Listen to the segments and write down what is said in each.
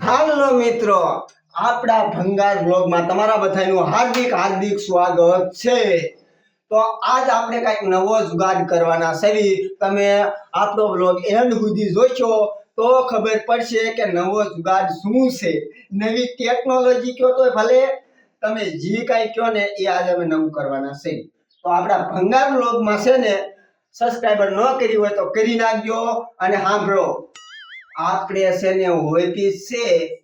હાલો મિત્રો, આપણા ભંગાર બ્લોગમાં તમારા બધાનું હાર્દિક હાર્દિક સ્વાગત છે. તો આજ આપણે કંઈક નવો જુગાડ કરવાના છે. તમે આપણો બ્લોગ એન્ડ સુધી જોશો તો ખબર પડશે કે નવો જુગાડ શું છે. નવી ટેકનોલોજી કયો તો ભલે, તમે જે કાંઈ કહો ને એ આજે અમે નવું કરવાના છે. તો આપણા ભંગાર બ્લોગમાં છે ને સબસ્ક્રાઈબર ન કરી હોય તો કરી નાખજો અને સાંભળો. આપણે છે ને હોયતી છે,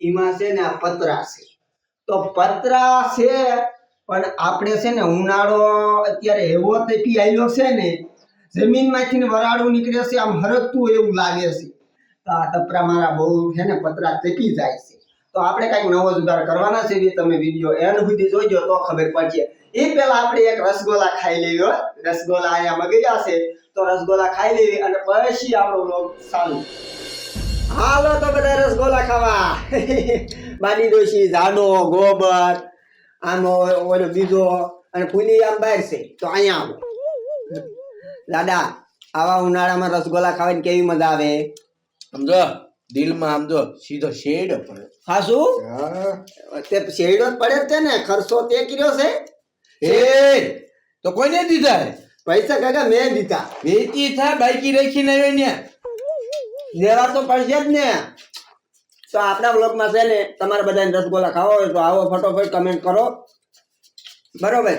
એમાં છે ને આ પતરા છે. તો પતરા છે, પણ આપણે છે ને ઉનાળો અત્યારે એવો તેપી આવ્યો છે ને, જમીનમાંથી વરાળું નીકળે છે, આમ હરકતું એવું લાગે છે. તો આ તપરા મારા બહુ છે ને પતરા તેપી જાય છે. તો આપણે કાંઈક નવો જુગાર કરવાના છે તમે વીડિયો એન્ડ સુધી જોઈજો તો ખબર પડશે. એ પેલા આપણે એક રસગોલા ખાઈ લેવી રસગોલા અહીંયા મગી છે, તો રસગોલા ખાઈ લેવી અને પછી આપણો બ્લોગ ચાલુ. હાલો તો બધા રસગોલા ખાવા. બાની ડોશી જાડો ગોબર આમ ઓલો બીજો અને ફૂલી આમ બહાર છે. તો અહીંયા આવો. દાદા આવા ઉનાળામાં રસગોલા ખાવાની કેવી મજા આવે? સમજો દિલમાં સમજો સીધો શેડ પડે. ખાસું તે શેરડો જ પડે છે ને ખર્ચો તે કર્યો છે? એ તો કોઈને દીધા? પૈસા કાકા મેં દીધા. વેચી થા બાઈકી રાખીને આવ્યો ને લેવા તો પડશે જ ને. તો આપણા બ્લોગમાં છે ને તમારે બધાને રસગોલા ખાવા હોય તો આવો ફટોફટ કમેન્ટ કરો. બરોબર?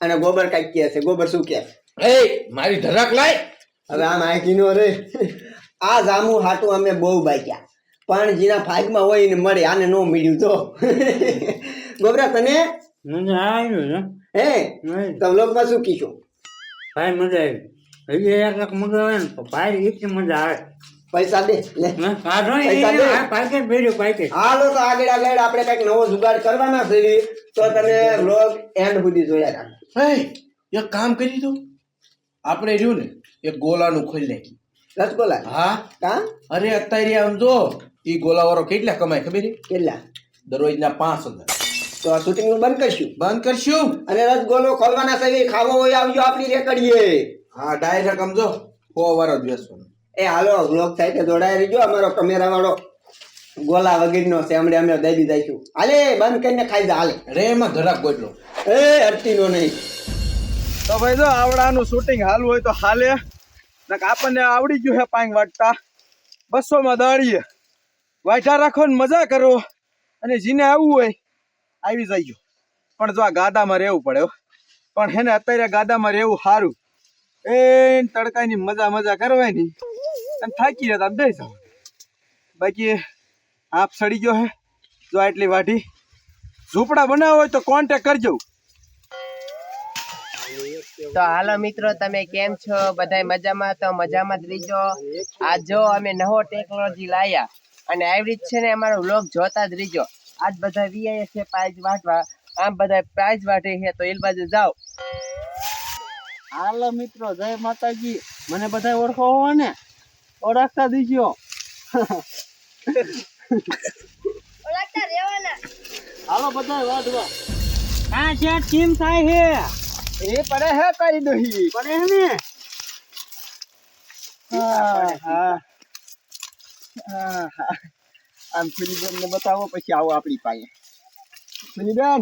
અને ગોબર કાંઈક કહે છે. ગોબર શું કહે? એ મારી ધરાક લાય. હવે આ માહિતીનો રે. આ જામુ હાટું અમે બહુ બાક્યા પણ જેના ભાગમાં હોય એને મળે આને ન મળ્યું તો. ગોબરા તને? મજા હે? નહીં. લોકમાં શું કીધું? ભાઈ મજા આવી. હજી એક એક મગાવે ને ભાઈ એટલી મજા આવે. પૈસા દે લે. પૈસા એ દે. પાકેટ ભર્યું પાકેટ હાલો તો આગળ આગળ આપણે કંઈક નવો જુગાડ કરવાના છે તો તમે બ્લોગ એન્ડ સુધી જોયા રાખો એ એક કામ કરી દો. આપણે રહ્યું ને એક ગોલાનું ખોલી નાખી રસગોલા? હા. કા અરે અત્યારે આમ જો એ ગોલાવાળો કેટલા કમાય ખબર કેટલા? દરરોજના પાંચ હજાર. તો આ શૂટિંગનું બંધ કરશું? બંધ કરશું. અને રસગોલો ખોલવાના છે ખાવો હોય આવજો આપણી રેકડીએ. હા ડાયરેક્ટ સમજો ફો વાર જ બેસવાનું એ હાલો બ્લોગ સાથે જોડાઈ રહીજો. અમારો કેમેરા વાળો ગોલા વગેરેનો છે. હમણાં અમે દઈ દીધા હાલે બંધ કરીને ખાઈ જા હાલે. રે એમાં ધરાક ગોટલો એ અટતીનો નહીં. તો ભાઈ જો આવડાનું શૂટિંગ હાલવું હોય તો હાલે. નક આપણને આવડી ગયું હે પાંગ વાટતા બસોમાં દાડીએ. વાઢા રાખો ને મજા કરો. અને જીને આવવું હોય આવી જઈજો. પણ જો આ ગાદામાં રહેવું પડે પણ હે ને અત્યારે ગાદામાં રહેવું સારું. એ તડકાની મજા મજા કરવાની. અને થાકી જતા દઈ બાકી આપ સડી ગયો હે જો આટલી વાઢી. ઝૂંપડા બનાવો હોય તો કોન્ટેક કરજો. તો હાલો મિત્રો તમે કેમ છો? બધા મજામાં? તો મજામાં જ રહીજો. આજ જો અમે નવો ટેકનોલોજી લાયા. અને આવી જ છે ને અમારો વ્લોગ જોતા જ રહીજો. આજ બધા વીઆઈ છે પ્રાઇઝ વાટવા. આમ બધા પ્રાઇઝ વાટે છે તો એ બાજુ જાઓ. હાલો મિત્રો જય માતાજી. મને બધા ઓળખો હો ને ઓળખતા દીજો. હાલો બધા વાઢવા. હા છે ટીમ થાય છે એ પડે હે તારી દોહી. પડે છે ને? હા હા. હા આમ સુનીબેન ને બતાવો પછી આવો આપણી પાસે. સુનીબેન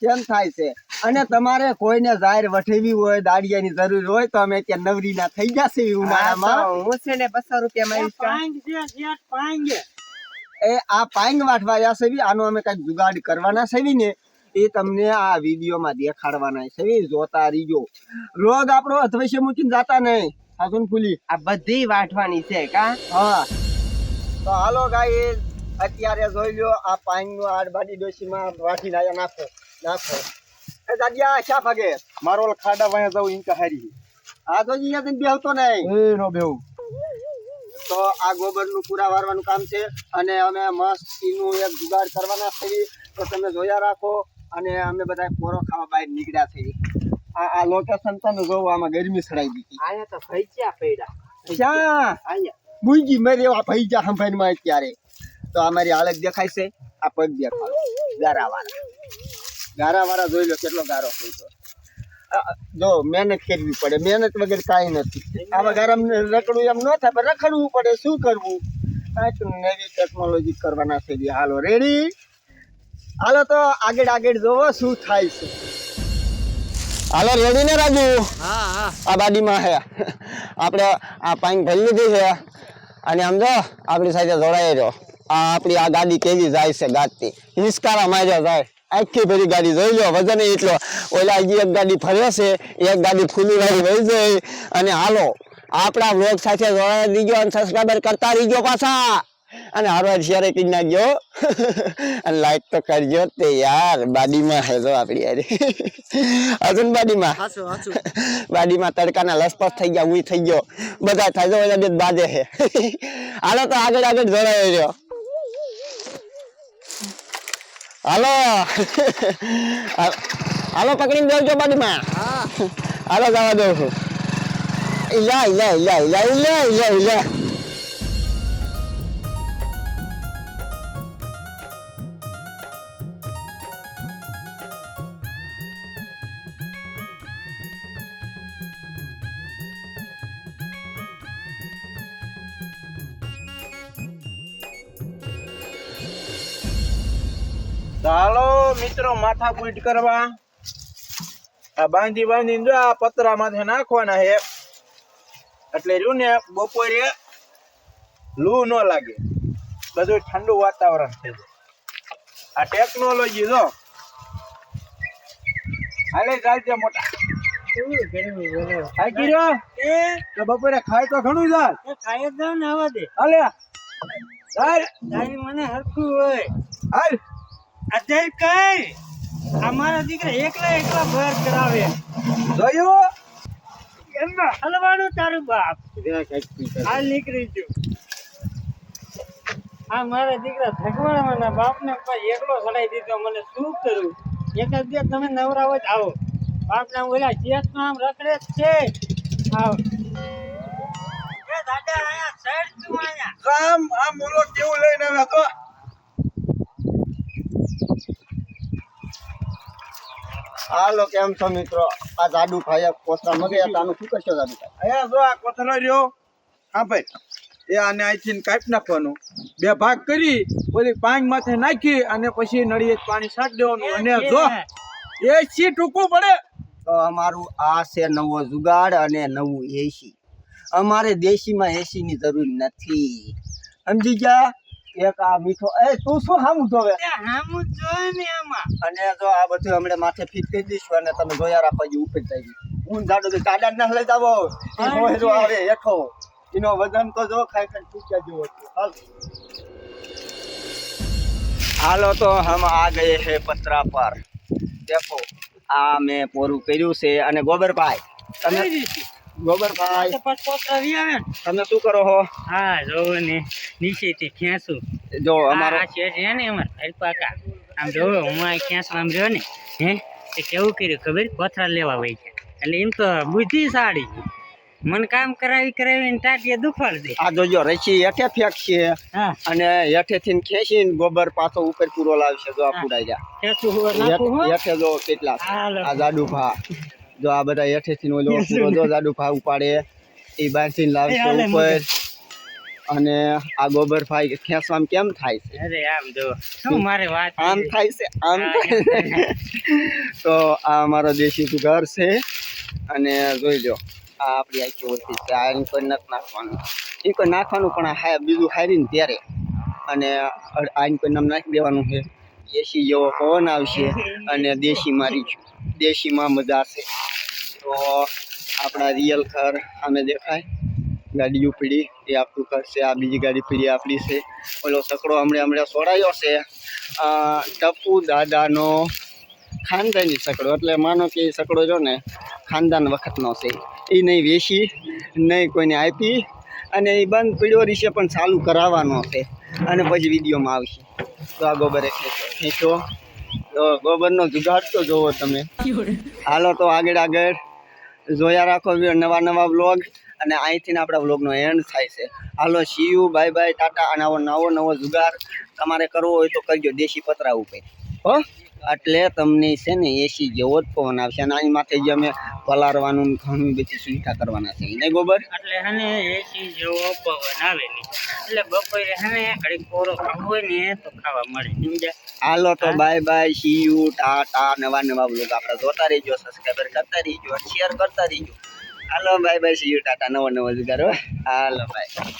કેમ થાય છે? અને તમારે કોઈને જાહેર વઠેવી હોય દાડિયાની જરૂર હોય તો અમે ત્યાં નવરીના થઈ જશે હા, ઉનાળામાં. હું છે ને બસો રૂપિયા માં પાંગ છે શેઠ પાંગ એ આ પાંગ વાટવા જશે બી આનો અમે કંઈક જુગાડ કરવાના છે ને એ તમને આ વિડીયોમાં દેખાડવાના છે જોતા રહીજો. રોગ આપણો અધવશ્ય મૂકીને જાતા નહીં. સાસુન ફૂલી. આ બધી વાટવાની છે કા? હા. તો હાલો ગાઈ અત્યારે જોઈ લો આ પાણીનું આડબાડી ડોશીમાં વાટી આયા નાખો નાખો. એ દાદિયા શા ભાગે? મારો ખાડા વાયા જાવ ઇનકા હારી આ તો અહીંયા જઈને બેહતો નહીં. એ નો તો આ ગોબરનું પૂરા વારવાનું કામ છે અને અમે મસ્ત ઈનું એક જુગાડ કરવાના છે. તો તમે જોયા રાખો અને અમે બધા પોરો ખાવા બહાર નીકળ્યા છે. આ આ લોકેશન તમે જોવો આમાં ગરમી સડાઈ દીધી. આયા તો ભૈચા પૈડા ક્યાં? આયા મુંજી મેરે એવા પૈસા સંભાળમાં અત્યારે તો અમારી હાલત દેખાય છે. આ પગ દેખાડો ગારા વાળા ગારા વાળા જોઈ લો કેટલો ગારો થઈ ગયો જો મહેનત કરવી પડે. મહેનત વગર કાંઈ નથી. આવા ગરમ રખડવું એમ ન થાય પણ રખડવું પડે. શું કરવું? કાંઈક નવી ટેકનોલોજી કરવાના છે. હાલો. રેડી હાલો તો આગળ આગળ જોવો શું થાય છે. હાલો રેડી ને રાજુ? હા હા. આ બાડીમાં હે. આપણે આ પાઇન ભરી લીધી છે. અને આમ જો આપણી સાથે જોડાઈ રહ્યો આ આપણી આ ગાડી કેવી જાય છે ગાડતી હિંસકારા માર્યા જાય. આખી ભરી ગાડી જોઈ લો વજન એટલો. ઓલા એક ગાડી ફર્યો છે એક ગાડી ફૂલી વાળી વહી જાય અને હાલો આપણા વ્લોગ સાથે જોડાઈ દીજો અને સબસ્ક્રાઈબર કરતા રહીજો પાછા. અને હારવાર શેર કરી નાખજો. અને લાઈક તો કરજો તે યાર બાડીમાં હેજો આપણી યાર હજુ બાડીમાં? બાડીમાં તડકાના લસપસ થઈ ગયા હું થઈ ગયો. બધા થાય બાજે છે હાલો તો આગળ આગળ જોડાયો રહ્યો. હાલો. હાલો પકડીને દેવજો બાડીમાં હાલો જવા દઉં છું. ઇલા ઇલા ઇલા ઇલા ઇલા ઇલા ચાલો મિત્રો માથા કૂટ કરવા. આ બાંધી બાંધીને જો આ પતરા માથે નાખવાના છે. એટલે જો ને બપોરે લૂ ન લાગે. બધું ઠંડુ વાતાવરણ છે. આ ટેકનોલોજી જો. હાલે ચાલશે મોટા. ખાઈ ગયો એ તો બપોરે ખાય તો ઘણું એ ખાઈ જ ને આવા દે. હાલે. તારી મને હરખું હોય. હાલ. અત્યારે કઈ? અમારા દીકરા એકલા એકલા ભર કરાવે જોયું એમાં હલવાનું તારું બાપ. હાલ નીકળી ગયું. આ મારા દીકરા બાપને એકલો સડાઈ દીધો. મને શું કરું? એક જ દિવસ તમે નવરા હોય તો આવો. બાપના ઓલા ચેતમાં આમ રખડે જ છે. આવ. આયા સાઈડ આયા કામ આમ મોલો કેવું લઈને આવ્યા તો હાલો કેમ છો મિત્રો? આ જાડુ ભાઈ કોથળા મગે આનું શું કરશો જાડુ ભાઈ? અહીંયા જો આ કોથળો રહ્યો. હા ભાઈ એ આને અહીંથી કાપી નાખવાનું. બે ભાગ કરી ઓલી પાંચ માથે નાખી અને પછી નળીએ પાણી છાંટ દેવાનું. અને જો એ સી ટૂંકું પડે. તો અમારું આ છે નવો જુગાડ અને નવું એસી. અમારે દેશીમાં એસીની જરૂર નથી. સમજી ગયા? એક આ મીઠો એ તું શું હામું જોવે? હામું જોઈ ને આમાં. અને જો આ બધું હમણાં માથે ફિટ કરી દઈશું અને તમે જોયા રાખો જે ઉપર જાય હું જાડો તો ચાડા ના લઈ જાવો એ હોયરો આવે હેઠો. એનો વજન તો જો ખાઈ ખાઈ ચૂક્યા જેવો છે. હાલ. હાલો તો હમ આ ગયે હે પતરા પર. દેખો આ મેં પૂરું કર્યું છે અને ગોબરભાઈ તમે ગોબરભાઈ પોતરા વી આવે ને. તમે શું કરો છો હા જોવો ને. નીચેથી ખેંચું. જો અમારો અમારો છે છે ને અમાર હરપાકા આમ જોવો હું આ ખેંચવા આમ રહ્યો ને હે? તે કેવું કર્યું ખબર? કોથળા લેવા વહી ગયા. એટલે એમ તો બુદ્ધિશાળી મન કામ કરાવી કરાવીને ટાટીએ દુખાડ દે. આ જોજો રસી હેઠે ફેંકશે અને હેઠે થી ખેંચીને ગોબર પાછો ઉપર પૂરો લાવશે જો આ પુડાઈ હેઠે જો કેટલા. આ જાડુ ભા જો આ બધા હેઠેથી ઓલો પૂરો જો જાડુ ભા ઉપાડે એ બાંધીને લાવશે ઉપર. અને આ ગોબર ભાઈ ખેંચવામાં કેમ થાય છે? અરે આમ જો શું મારે વાત આમ થાય છે આમ થાય તો આ અમારો દેશી ઘર છે. અને જોઈ લો આ આપણી આખી ઓછી છે આ એની કોઈ નથી નાખવાનું. એ કોઈ નાખવાનું પણ બીજું હારીને ત્યારે. અને આની કોઈ નામ નાખી દેવાનું છે. દેશી જેવો પવન આવશે અને દેશી મારી દેશીમાં મજા છે તો આપણા રિયલ ઘર સામે દેખાય. ગાડી ઉપડી, એ આપણું ઘર છે, આ બીજી ગાડી પીડી આપણી છે. ઓલો સકડો હમણાં હમણાં છોડાયો છે. ટપુ દાદાનો ખાનદાની સકડો, એટલે માનો કે એ સકડો જો ને, ખાનદાન વખતનો છે. એ નહીં વેચી, નહીં કોઈને આપી, અને એ બંધ પીડ્યો રીશે પણ ચાલુ કરાવવાનો છે. અને પછી વિડીયોમાં આવશે. તો આ ગોબર ખેંચો તો ગોબરનો જુગાડ તો જોવો તમે. હાલો તો આગળ આગળ જોયા રાખો નવા નવા વ્લોગ અને અહીંથી આપણા વ્લોગનો એન્ડ થાય છે. હાલો see you bye bye tata, અને આવો નવો નવો જુગાર તમારે કરવો હોય તો કરજો, દેશી પતરા ઉપર. હો? એટલે તમને છે ને એસી જેવો જ પવન આવશે. અને અહીં માથે જે અમે પલારવાનું ને ઘણી બધી સુવિધા કરવાના છે. નહીં ગોબર એટલે હને એસી જેવો પવન આવે ને. એટલે બપોરે હને ઘડી કોરો ખાવું હોય ને તો ખાવા મળે. સમજ્યા? હાલો તો bye bye see you tata નવા નવા બ્લોગ આપણે. જોતા રહીજો સબસ્ક્રાઈબર કરતા રહીજો શેર કરતા રહીજો. હાલો bye bye see you tata નવો નવો જુગાર હાલો બાય